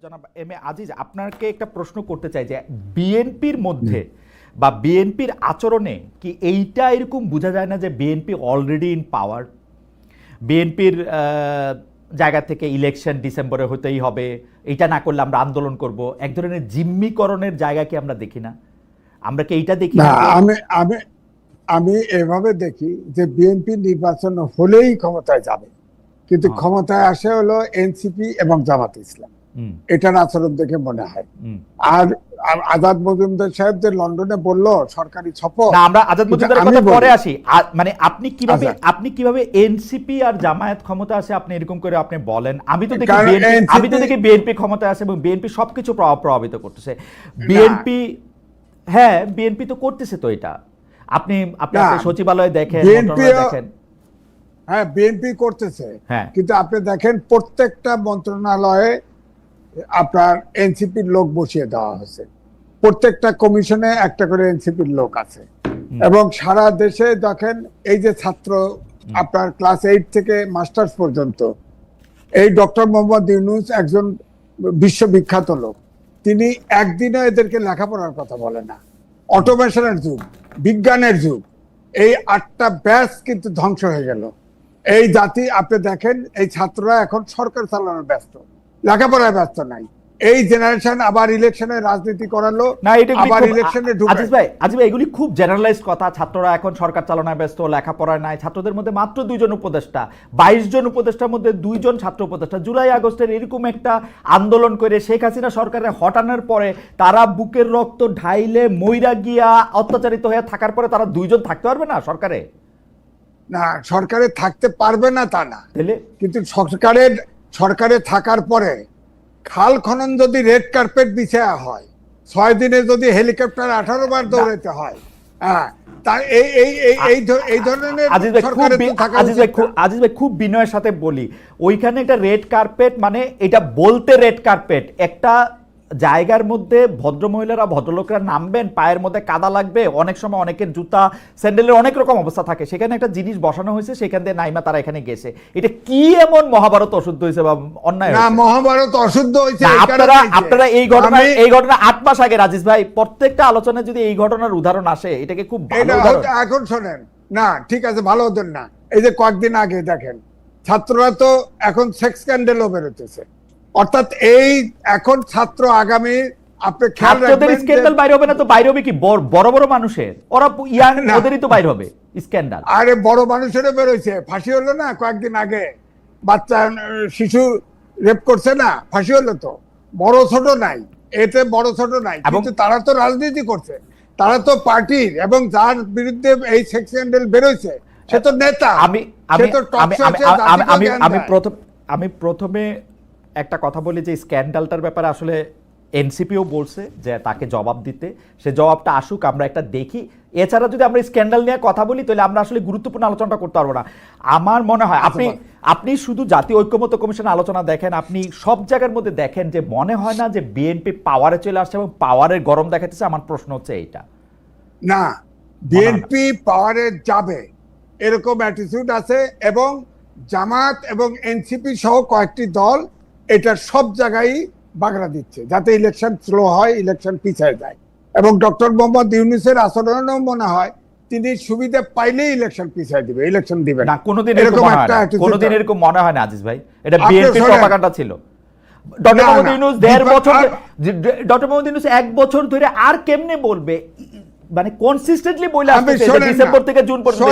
জনাব M A Aziz আপনাকে একটা প্রশ্ন করতে চাই যে বিএনপির মধ্যে বা বিএনপির আচরণে কি এইটা এরকম বোঝা যায় না যে বিএনপি অলরেডি ইন পাওয়ার বিএনপির জায়গা থেকে ইলেকশন ডিসেম্বরে হতেই হবে এইটা না করলে আমরা আন্দোলন করব। এক ধরনের জিম্মিকরণের জায়গা কি আমরা দেখি না? আমরা কি এইটা দেখি না আমি আমি আমি এভাবে দেখি যে বিএনপি নির্বাচন হলেই ক্ষমতায় যাবে। কিন্তু হ্যাঁ। ক্ষমতায় আসে হলো এনসিপি এবং জামাত ইসলাম। এটার আচরণ দেখে মনে হয়। আর আজাদ মজুমদার সাহেব যে লন্ডনে বলল সরকারি ছপর আমরা আজাদ মজুমদারের কথা পরে আসি। মানে আপনি কীভাবে আচ্ছা। আপনি কীভাবে এনসিপি আর জামায়াত ক্ষমতা আছে আপনি এরকম করে আপনি বলেন। আমি তো দেখি আমি তো দেখি বিএনপি ক্ষমতা আছে এবং বিএনপি সবকিছু প্রভাবিত করতেছে। বিএনপি হ্যাঁ বিএনপি তো করতেছে তো এটা। আপনি আপনি সচিবালয়ে দেখেন দেখেন। হ্যাঁ বিএনপি করতেছে। হ্যাঁ। কিন্তু আপনি দেখেন প্রত্যেকটা মন্ত্রণালয়ে আপনার এনসিপির লোক বসিয়ে দেওয়া হয়েছে। প্রত্যেকটা কমিশনে একটা করে এনসিপির লোক আছে। এবং সারা দেশে দেখেন এই যে ছাত্র আপনার ক্লাস এইট থেকে মাস্টার্স পর্যন্ত এই ডক্টর মোহাম্মদ ইউনুস একজন বিশ্ববিখ্যাত লোক। তিনি একদিনও এদেরকে লেখাপড়ার কথা বলে না। অটোমেশনের যুগ বিজ্ঞানের যুগ এই আটটা ব্যাস কিন্তু ধ্বংস হয়ে গেল। এই জাতি আপনি দেখেন এই ছাত্ররা এখন সরকার চালানোর ব্যস্ত। লেখাপড়ায় ব্যস্ত নাই। এই জেনারেশন আবার ইলেকশনে রাজনীতি করালো না এটা আবার ইলেকশনে ঢুকে। আজিজ ভাই আজিজ ভাই এগুলি খুব জেনারেলাইজ কথা ছাত্ররা এখন সরকার চালনায় ব্যস্ত লেখাপড়ায় নাই ছাত্রদের মধ্যে মাত্র দুইজন উপদেষ্টা বাইশ জন উপদেষ্টার মধ্যে দুইজন ছাত্র উপদেষ্টা। জুলাই আগস্টের এরকম একটা আন্দোলন করে শেখ হাসিনা সরকারের হটানোর পরে তারা বুকের রক্ত ঢাইলে মইরা গিয়া অত্যাচারিত হয়ে থাকার পরে তারা দুইজন থাকতে পারবে না সরকারে? না সরকারে থাকতে পারবে না তা না। কিন্তু সরকারের সরকারে থাকার পরে খাল খনন যদি রেড কার্পেট বিছায়া হয় ছয় দিনে যদি হেলিকপ্টার আঠারো বার দৌড়াতে হয় হ্যাঁ খুব বিনয়ের সাথে বলি। ওইখানে একটা রেড কার্পেট মানে এটা বলতে রেড কার্পেট। একটা জায়গার মধ্যে ভদ্রমহিলারা ভদ্রলোকরা নামবেন পায়ের মধ্যে কাদা লাগবে অনেক সময় অনেকের জুতা স্যান্ডেলের অনেক রকম অবস্থা থাকে। সেখানে একটা জিনিস বসানো হয়েছে সেখান দিয়ে নাইমা তারা এখানে গেছে। এটা কি এমন মহাভারত অশুদ্ধ হয়েছে বা অন্যায় না মহাভারত অশুদ্ধ হয়েছে আপনারা আপনারা এই ঘটনা এই ঘটনা আট মাস আগে রাজেশ ভাই প্রত্যেকটা আলোচনায় যদি এই ঘটনার উদাহরণ আসে এটাকে খুব এখন শোনেন। না ঠিক আছে ভালো হতেন না। এই যে কয়েকদিন আগে দেখেন ছাত্ররা তো এখন সেক্স স্ক্যান্ডেলও বেরোতেছে। অর্থাৎ এই এখন ছাত্র আগামী আপনি খেয়াল ছাত্রদের রাখবেন স্ক্যান্ডাল বাইরে হবে না তো বাইরে হবে কি? বড় বড় মানুষের। ওরা ইয়াং ওদেরই তো বাইরে হবে স্ক্যান্ডাল। আরে বড় মানুষেরও বেরোইছে। ফাঁসি হলো না কয়েকদিন আগে? বাচ্চা শিশু রেপ করছে না? ফাঁসি হলো তো? বড় ছোট নাই। এতে বড় ছোট নাই। কিন্তু তারা তো রাজনীতি করছে। তারা তো পার্টির এবং যার বিরুদ্ধে এই সেক্স স্ক্যান্ডেল বেরোইছে সে তো নেতা। আমি আমি আমি আমি। প্রথম আমি প্রথমে একটা কথা বলি যে স্ক্যান্ডালটার ব্যাপারে আসলে এনসিপিও বলছে যে তাকে জবাব দিতে। সে জবাবটা আসুক আমরা একটা দেখি। এছাড়া যদি আমরা স্ক্যান্ডাল নিয়ে কথা বলি তাহলে আমরা আসলে গুরুত্বপূর্ণ আলোচনাটা করতে পারব না। আমার মনে হয় আপনি আপনি শুধু জাতীয় ঐক্যমত্য কমিশন আলোচনা দেখেন আপনি সব জায়গার মধ্যে দেখেন যে মনে হয় না যে বিএনপি পাওয়ারে চলে আসছে এবং পাওয়ারের গরম দেখাতেছে আমার প্রশ্ন হচ্ছে এইটা। না বিএনপি পাওয়ারে যাবে এরকম অ্যাটিটিউড আছে এবং জামাত এবং এনসিপি সহ কয়েকটি দল এটা সব জায়গায় বাগড়া দিচ্ছে যাতে ইলেকশন স্লো হয় ইলেকশন পিছিয়ে যায়। এবং ডক্টর মোহাম্মদ ইউনুসের আচরণেও মনে হয় তিনি সুবিধা পাইলেই ইলেকশন পিছিয়ে দিবে ইলেকশন দিবে না কোনোদিন এরকম একটা কোনোদিন এরকম মনে হয় না আজিজ ভাই। এটা বিএনপি প্রপাগান্ডা ছিল। ডক্টর মোহাম্মদ ইউনুস দেড় বছর ডক্টর মোহাম্মদ ইউনুস এক বছর ধরে আর কেমনে বলবে? মানে কনসিস্টেন্টলি বলে আসছে ডিসেম্বর থেকে জুন পর্যন্ত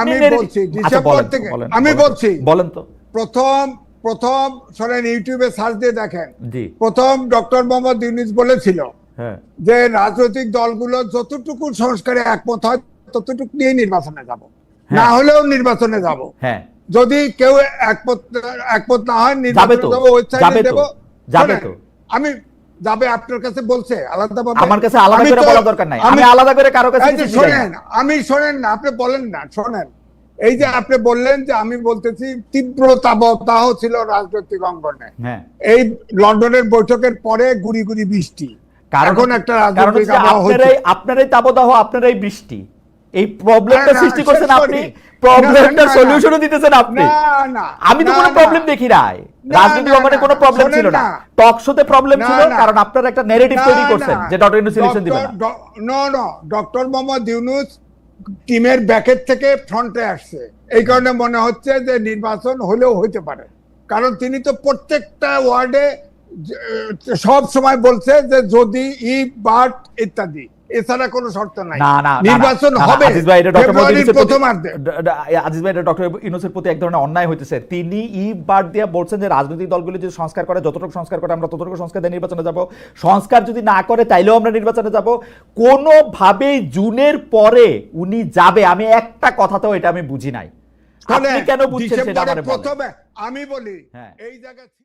আমি বলছি, আচ্ছা, ডিসেম্বর থেকে। আমি বলছি। বলেন তো। প্রথম প্রথম শোনেন ইউটিউবে সার্চ দিয়ে দেখেন। প্রথম ডক্টর মোহাম্মদ ইউনুস বলেছিল হ্যাঁ। যে রাজনৈতিক দলগুলো যতটুকু সংস্কারে একমত হয় ততটুকু নিয়ে নির্বাচনে যাব। না হলেও নির্বাচনে যাব। হ্যাঁ। যদি কেউ একমত একমত না হয় নির্বাচনে যাব ওয়েবসাইটে দেব। যাবে তো। আমি যাবে আপনার কাছে বলছে আলাদা আমার কাছে আলাদা করে বলা দরকার নাই। আমি আলাদা করে কারও কাছে। শোনেন আমি শোনেন না আপনি বলেন না শোনেন। এই যে আপনি বললেন যে আমি বলতেছি তীব্র তাবদাহ ছিল রাজনৈতিক অঙ্গনে। হ্যাঁ। এই লন্ডনের বৈঠকের পরে গুড়ি গুড়ি বৃষ্টি। কারণ একটা রাজনৈতিক আপনারাই আপনারাই তাবদাহ আপনারাই বৃষ্টি। এই প্রবলেমটা না, না, সৃষ্টি করছেন আপনি। না, না, না। সলিউশনও দিতেছেন আপনি। না না আমি তো কোনো প্রবলেম দেখি নাই। না, রাজনীতি না, কোনো প্রবলেম ছিল না। না। টক শোতে প্রবলেম ছিল কারণ আপনারা একটা নেগেটিভ তৈরি করছেন যে ডক্টর ইউনুস সলিউশন দিবেন না। No, ডক্টর মোহাম্মদ ইউনুস টিমের ব্যাকের থেকে ফ্রন্টে আসছে। এই কারণে মনে হচ্ছে যে নির্বাচন হলেও হইতে পারে। কারণ তিনি তো প্রত্যেকটা ওয়ার্ডে সব সময় বলছে যে যদি ই, বাট ইত্যাদি। এছাড়া কোনো শর্ত নাই। নির্বাচন হবে। আজিজ ভাই এটা ডক্টর ইউনূসের প্রতি- প্রথমার্ধে। ড- ড- আজিজ ভাই এটা ডক্টর ইউনুসের প্রতি এক ধরনের অন্যায় হইতেছে। তিনি ই দিয়ে বলছেন যে রাজনৈতিক দলগুলি যদি সংস্কার করে যতটুকু সংস্কার করে আমরা ততটুকু সংস্কার দিয়ে নির্বাচনে যাব। সংস্কার যদি না করে তাইলেও আমরা নির্বাচনে যাব। কোনোভাবেই জুনের পরে উনি যাবে। আমি একটা কথাতেও এটা আমি বুঝি নাই। আপনি কেন বুঝছেন সেটা। প্রথমে আমি বলি হ্যাঁ। এই জায়গায়